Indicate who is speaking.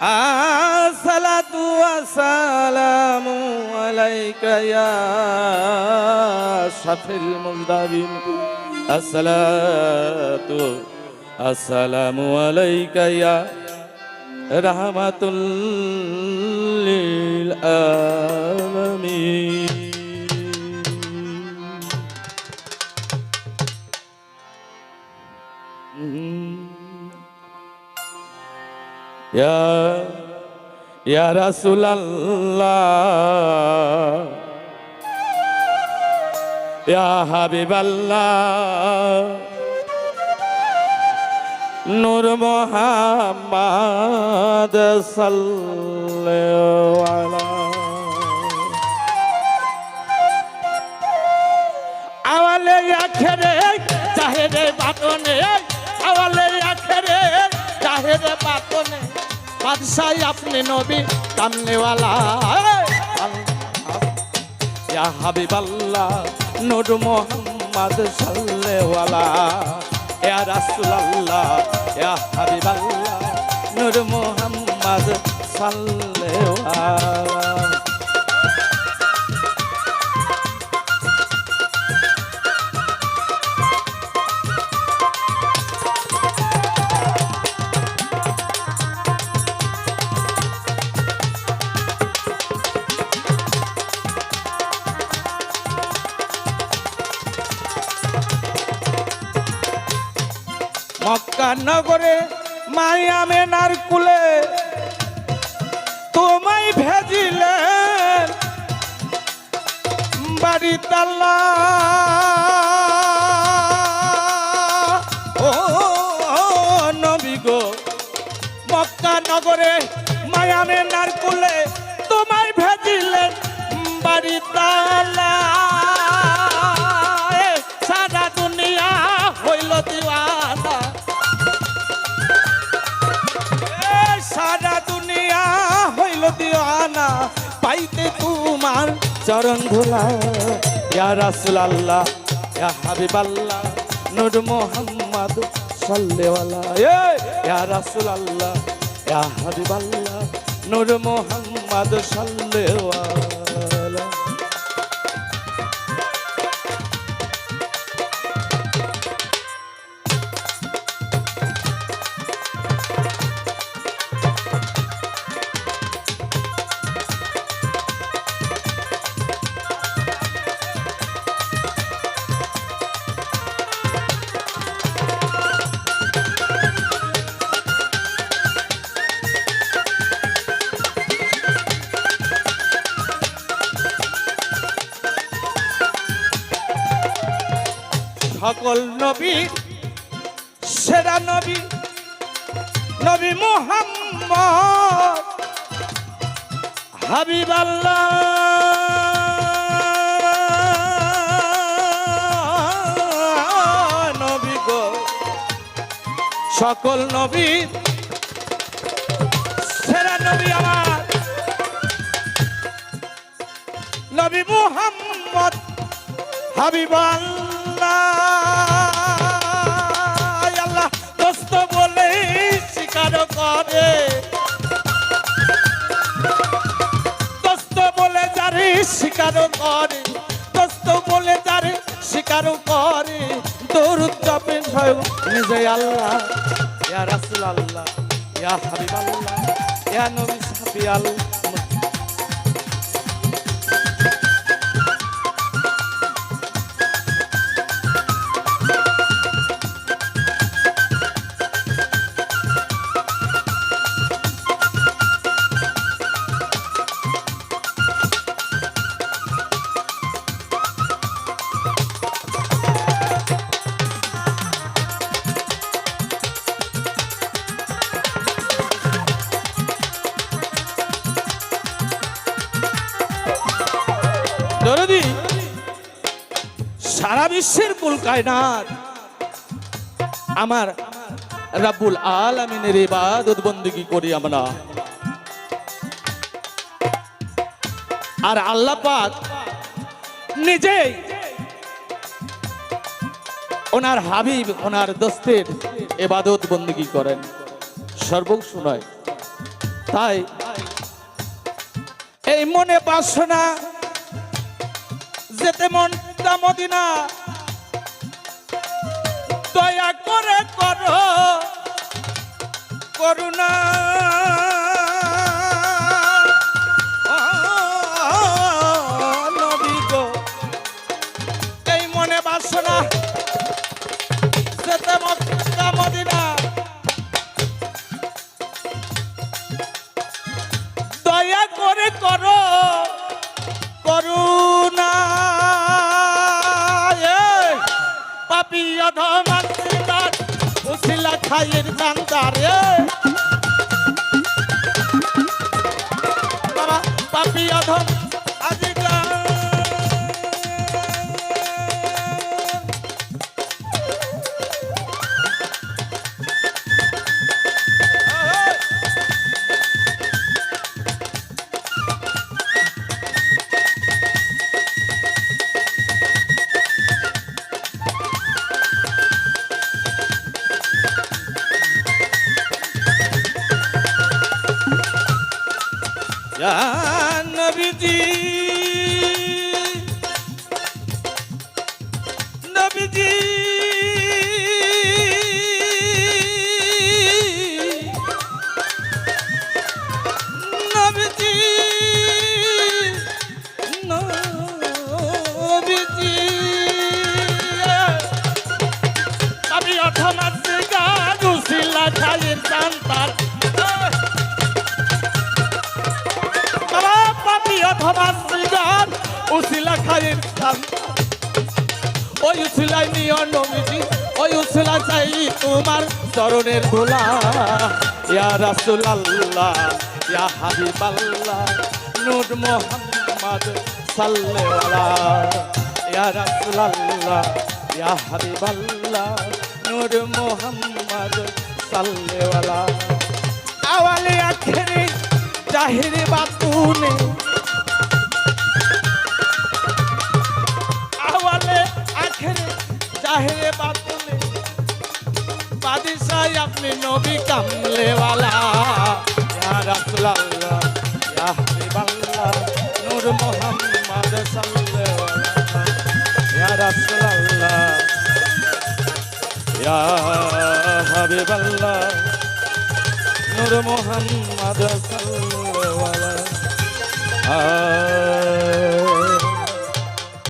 Speaker 1: আসসালাতু আসসালামু আলাইকা ইয়া শাফিল মুজদাবিন আসসালাতু আসসালামু আলাইকা ইয়া রাহমাতুল লিল আলামিন। ইয়া রাসুলাল্লাহ ইয়া নূর মোহাম্মদ সাল্লাল্লাহু আলাইহি আওয়ালে আখেরে চাহেরে বাটনে বাদশাহ আপনি নবী কামনেওয়ালা ইয়া হাবিবাল্লাহ, নূর মোহাম্মদ সাল্লেওয়ালা ইয়া রাসূলুল্লাহ। ইয়া হাবিবাল্লাহ, নূর মোহাম্মদ সাল্লেওয়ালা নগরে মায়ামে নার কুলে তোমায় ভেজিলেন বাড়ি তাল্লা নবী গো মক্কা নগরে মায়ামে নার কুলে দিওয়ানা পাইতে তোমার চরণ ধোলা। ইয়া রাসূলুল্লাহ, ইয়া হাবিবাল্লাহ, নূর মোহাম্মদ সাল্লেওয়ালা ইয়া রাসূলুল্লাহ, ইয়া হাবিবাল্লাহ, নূর মোহাম্মদ সাল্লাল্লাহু সকল নবী, সেরা নবী নবী মোহাম্মদ হাবিব নবী গো, সকল নবী, সেরা নবী আমার। নবী মোহাম্মদ হাবিবাল্লাহ। আল্লাহ দোস্ত বলে স্বীকার করে। দোস্ত বলে যারে স্বীকার করে, দোস্ত বলে যারে স্বীকার করে। দৌড় চাপে স্বয়ং নিজে আল্লাহ, ইয়া রাসূল আল্লাহ ইয়া হাবিব আল্লাহ ইয়া নবী সাহাবী আল্লাহ। বিশ্বের কায়নাত। আমার রাব্বুল আলামিনের ইবাদত বন্দেগী করি আমরা। আর আল্লাহ পাক নিজেই ওনার হাবিব, ওনার দোস্তের এবাদত বন্দেগী করেন। সর্বস্ব নয় তাই এই মনে বাসনা, যেতে মনটা মদিনা দয়া করে করো করুণা। পাপি অধমান উসিলা খাইয়ের জানতার। Ya Nabiji উসিলা খালির জানতার ওই উসিলাই নিয় নবীজি, ওই উসিলা চাই তোমার চরণের ধুলা। ইয়া রাসূলুল্লাহ, ইয়া হাবিবাল্লাহ, নূর মোহাম্মদ সাল্লাল্লাহ ইয়া রাসূলুল্লাহ, ইয়া হাবিবাল্লাহ, নূর মোহাম্মদ সাল্লাল্লাহ আওয়ালে আখেরে জাহিরে বাতুনে বাদিশাহ আপনি নবী কামলেওয়ালা। রাসূলুল্লাহ ইয়া হাবিবাল্লাহ নূর মোহাম্মদ সাল্লাল্লাহ ইয়া রাসূলুল্লাহ ইয়া হাবিবাল্লাহ, নূর মোহাম্মদ সাল্লাল্লাহ